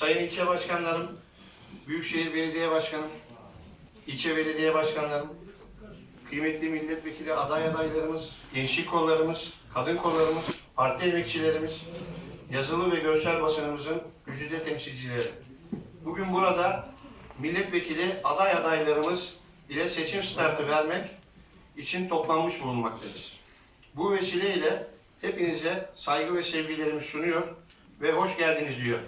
sayın ilçe başkanlarım, Büyükşehir Belediye Başkanım, ilçe belediye başkanlarım, kıymetli milletvekili aday adaylarımız, gençlik kollarımız, kadın kollarımız, parti emekçilerimiz, yazılı ve görsel basınımızın güzide temsilcileri. Bugün burada milletvekili aday adaylarımız ile seçim startı vermek için toplanmış bulunmaktayız. Bu vesileyle hepinize saygı ve sevgilerimi sunuyor ve hoş geldiniz diyor.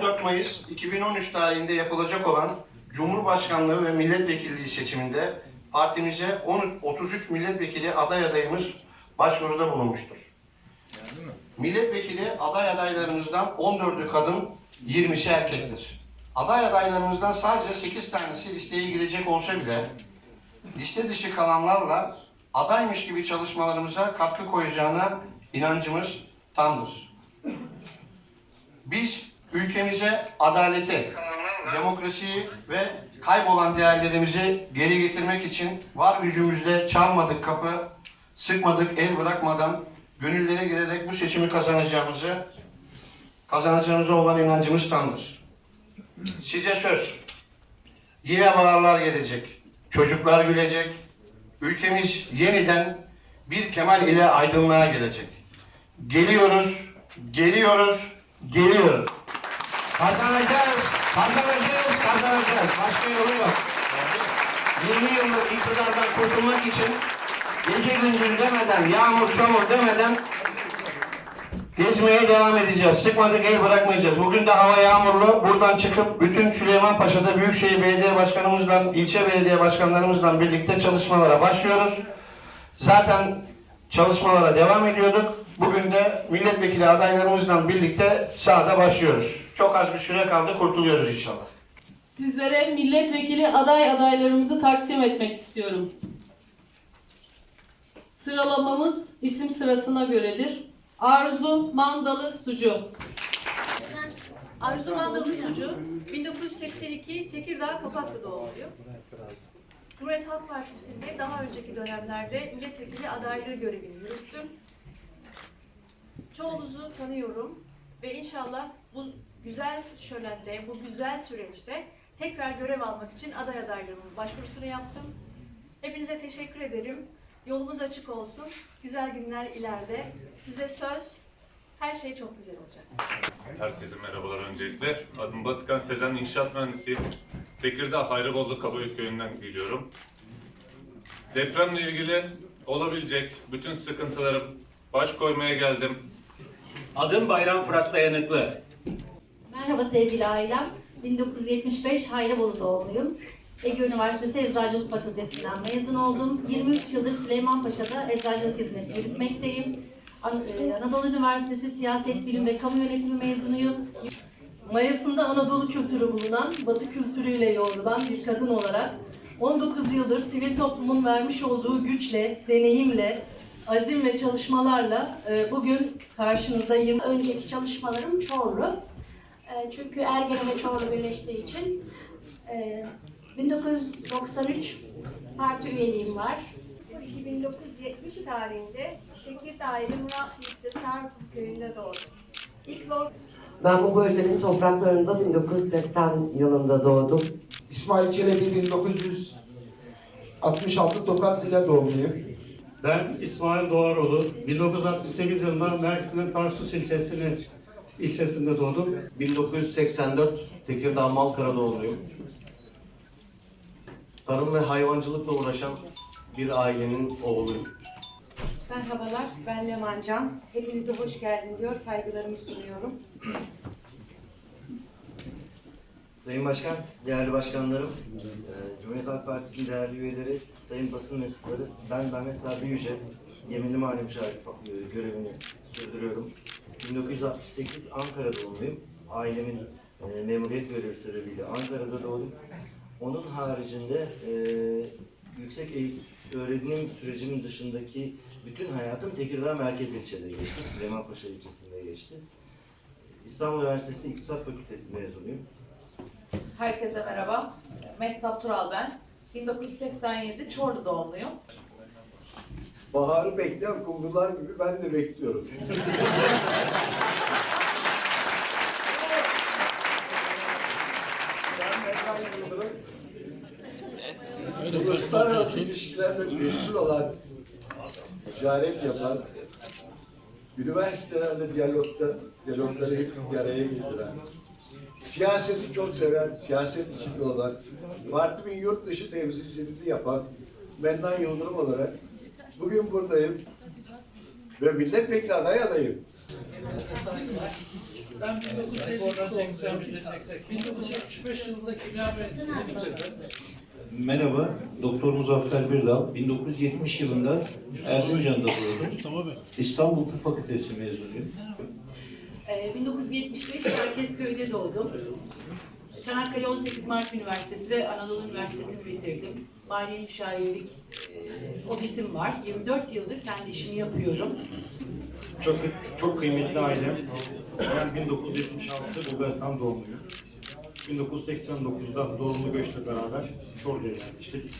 ...14 Mayıs 2013 tarihinde yapılacak olan Cumhurbaşkanlığı ve milletvekilliği seçiminde partimize 10 33 milletvekili aday adayımız başvuruda bulunmuştur. Milletvekili aday adaylarımızdan 14'ü kadın, 20'si erkektir. Aday adaylarımızdan sadece 8 tanesi listeye girecek olsa bile liste dışı kalanlarla adaymış gibi çalışmalarımıza katkı koyacağına inancımız tamdır. Biz ülkemize adaleti, demokrasiyi ve kaybolan değerlerimizi geri getirmek için var gücümüzle çalmadık kapı, sıkmadık el bırakmadan gönüllere girerek bu seçimi kazanacağımızı, kazanacağımıza olan inancımız tamdır. Size söz. Yine baharlar gelecek. Çocuklar gülecek. Ülkemiz yeniden bir Kemal ile aydınlığa gelecek. Geliyoruz, geliyoruz, geliyoruz. Kazanacağız, kazanacağız, kazanacağız. Başka yolu yok. 20 yıllık iktidardan kurtulmak için gece gündüz demeden, yağmur çamur demeden gezmeye devam edeceğiz. Sıkmadık el bırakmayacağız. Bugün de hava yağmurlu. Buradan çıkıp bütün Süleymanpaşa'da Büyükşehir Belediye Başkanımızla, ilçe belediye başkanlarımızla birlikte çalışmalara başlıyoruz. Zaten çalışmalara devam ediyorduk. Bugün de milletvekili adaylarımızla birlikte sahada başlıyoruz. Çok az bir süre kaldı, kurtuluyoruz inşallah. Sizlere milletvekili aday adaylarımızı takdim etmek istiyorum. Sıralamamız isim sırasına göredir. Arzu Mandalı Sucu. Arzu Mandalı Sucu, 1982 Tekirdağ Kapaklı doğumluyum. Cumhuriyet Halk Partisi'nde daha önceki dönemlerde milletvekili adaylığı görevini yürüttüm. Çoğunuzu tanıyorum ve inşallah bu güzel şölende, bu güzel süreçte tekrar görev almak için aday adaylarımın başvurusunu yaptım. Hepinize teşekkür ederim. Yolumuz açık olsun. Güzel günler ileride. Size söz, her şey çok güzel olacak. Herkese merhabalar öncelikle. Adım Batıkan Sezen, inşaat mühendisiyim. Tekirdağ Hayrıbollu Kabayük köyünden geliyorum. Depremle ilgili olabilecek bütün sıkıntılarım baş koymaya geldim. Adım Bayram Fırat Dayanıklı. Merhaba sevgili ailem. 1975 Hayrabolu doğumluyum. Ege Üniversitesi Eczacılık Fakültesinden mezun oldum. 23 yıldır Süleymanpaşa'da eczacılık hizmeti yürütmekteyim. E, Anadolu Üniversitesi Siyaset Bilim ve Kamu Yönetimi mezunuyum. Mayasında Anadolu kültürü bulunan, Batı kültürüyle yoğrulan bir kadın olarak 19 yıldır sivil toplumun vermiş olduğu güçle, deneyimle, azim ve çalışmalarla e, bugün karşınızdayım. önceki çalışmalarım Çorlu. E, Çünkü Ergene ve Çorlu birleştiği için e, 1993 parti üyeliğim var. 1970 tarihinde Tekirdağ ili Murat ilçe Sarıkul köyünde doğdum. İlk Lord Ben bu bölgenin topraklarında 1980 yılında doğdum. İsmail Çelebi 1966 Tokat Zile doğumluyum. Ben İsmail Doğaroğlu. 1968 yılında Mersin'in Tarsus ilçesini ilçesinde doğdum. 1984 Tekirdağ Malkara doğumluyum. Tarım ve hayvancılıkla uğraşan bir ailenin oğluyum. Merhabalar, ben Leman Can. Hepinize hoş geldin diyor, saygılarımı sunuyorum. Sayın Başkan, değerli başkanlarım, e, Cumhuriyet Halk Partisi'nin değerli üyeleri, sayın basın mensupları, ben Mehmet Sabri Yüce, yeminli mali müşavir e, görevini sürdürüyorum. 1968 Ankara doğumluyum. Ailemin e, memuriyet görevi sebebiyle Ankara'da doğdum. Onun haricinde e, yüksek öğrenim sürecimin dışındaki bütün hayatım Tekirdağ Merkez ilçede geçti. Süleymanpaşa ilçesinde geçti. İstanbul Üniversitesi İktisat Fakültesi mezunuyum. Herkese merhaba. Mehtap Tural ben. 1987 Çorlu doğumluyum. Baharı bekleyen kumrular gibi ben de bekliyorum. Uluslararası ilişkilerde meşgul olan, ticaret yapan, üniversitelerde diyalogda, diyalogları hep bir araya getiren, siyaseti çok seven, siyaset içinde olan, partimin yurt dışı temsilciliğini yapan Mennan Yıldırım olarak bugün buradayım ve milletvekili aday adayım. Ben 1975 yılında kimya mühendisliği Merhaba, Doktor Muzaffer Birdal. 1970 yılında Erzincan'da doğdum. İstanbul Tıp Fakültesi mezunuyum. Ee, 1975 Çerkezköy'de doğdum. Çanakkale 18 Mart Üniversitesi ve Anadolu Üniversitesi'ni bitirdim. Mali müşavirlik e, ofisim var. 24 yıldır kendi işimi yapıyorum. Çok çok kıymetli ailem. Ben 1976 Bulgaristan doğumluyum. 1989'da zorunlu göçle beraber Çorlu'ya gelmiştik.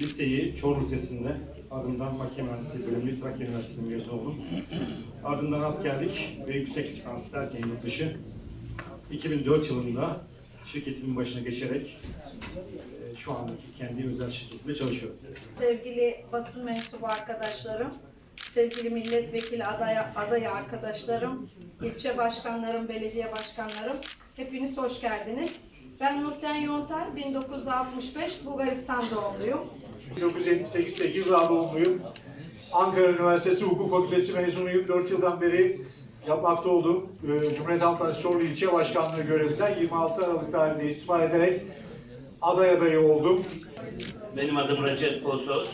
Liseyi Çorlu Lisesi'nde ardından makine mühendisliği bölümü Trakya Üniversitesi'nde mezun oldum. Ardından askerlik ve yüksek lisans derken yurt dışı 2004 yılında şirketimin başına geçerek e, şu andaki kendi özel şirketimde çalışıyorum. Sevgili basın mensubu arkadaşlarım, sevgili milletvekili aday, aday arkadaşlarım, ilçe başkanlarım, belediye başkanlarım, hepiniz hoş geldiniz. Ben Nurten Yontar, 1965 Bulgaristan doğumluyum. 1978 Tekirdağ doğumluyum. Ankara Üniversitesi Hukuk Fakültesi mezunuyum. 4 yıldan beri yapmakta olduğum e, Cumhuriyet Halk Partisi Çorlu İlçe Başkanlığı görevinden 26 Aralık tarihinde istifa ederek aday adayı oldum. Benim adım Recep Posos.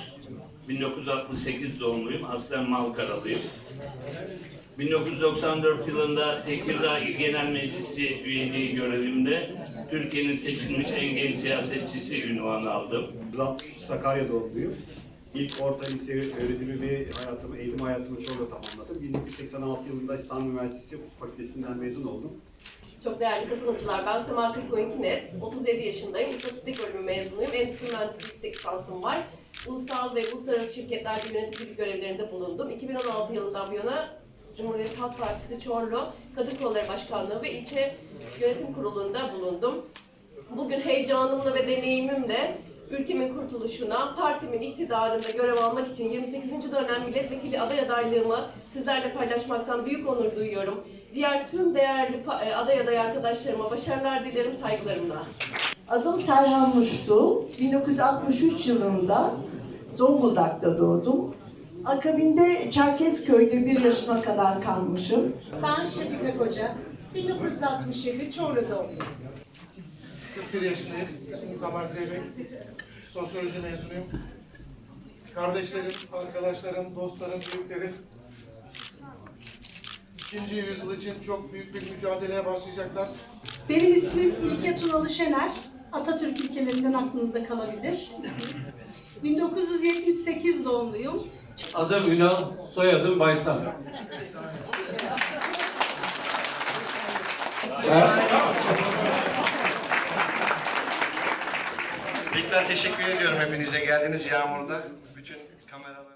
1968 doğumluyum. Aslen Malkaralıyım. 1994 yılında Tekirdağ İl Genel Meclisi üyeliği görevimde Türkiye'nin seçilmiş en genç siyasetçisi ünvanı aldım. Sakarya doğumluyum. İlk orta lise öğretimi hayatımı, eğitim hayatımı Çorlu'da tamamladım. 1986 yılında İstanbul Üniversitesi Hukuk Fakültesinden mezun oldum. Çok değerli katılımcılar, ben Sema Kırkoyun Kinet, 37 yaşındayım, İstatistik bölümü mezunuyum, endüstri mühendisliği yüksek lisansım var. Ulusal ve uluslararası şirketlerde yöneticilik görevlerinde bulundum. 2016 yılından bu yana Cumhuriyet Halk Partisi Çorlu Kadın Kolları Başkanlığı ve ilçe yönetim kurulunda bulundum. Bugün heyecanımla ve deneyimimle ülkemin kurtuluşuna, partimin iktidarında görev almak için 28. dönem milletvekili aday adaylığımı sizlerle paylaşmaktan büyük onur duyuyorum. Diğer tüm değerli e, aday aday arkadaşlarıma başarılar dilerim saygılarımla. Adım Serhan Muştu. 1963 yılında Zonguldak'ta doğdum. Akabinde Çerkezköy'de bir yaşıma kadar kalmışım. Ben Şefika Koca, 1967 Çorlu doğumluyum. 41 yaşındayım. İsmim Tamer Zeybek. Sosyoloji mezunuyum. Kardeşlerim, arkadaşlarım, dostlarım, büyüklerim ikinci yüzyıl için çok büyük bir mücadeleye başlayacaklar. Benim ismim İlke Tunalı Şener. Atatürk ilkelerinden aklınızda kalabilir. 1978 doğumluyum. Adım Ünal, soyadım Baysan. İlk ben teşekkür ediyorum hepinize geldiğiniz yağmurda. Bütün kameralar.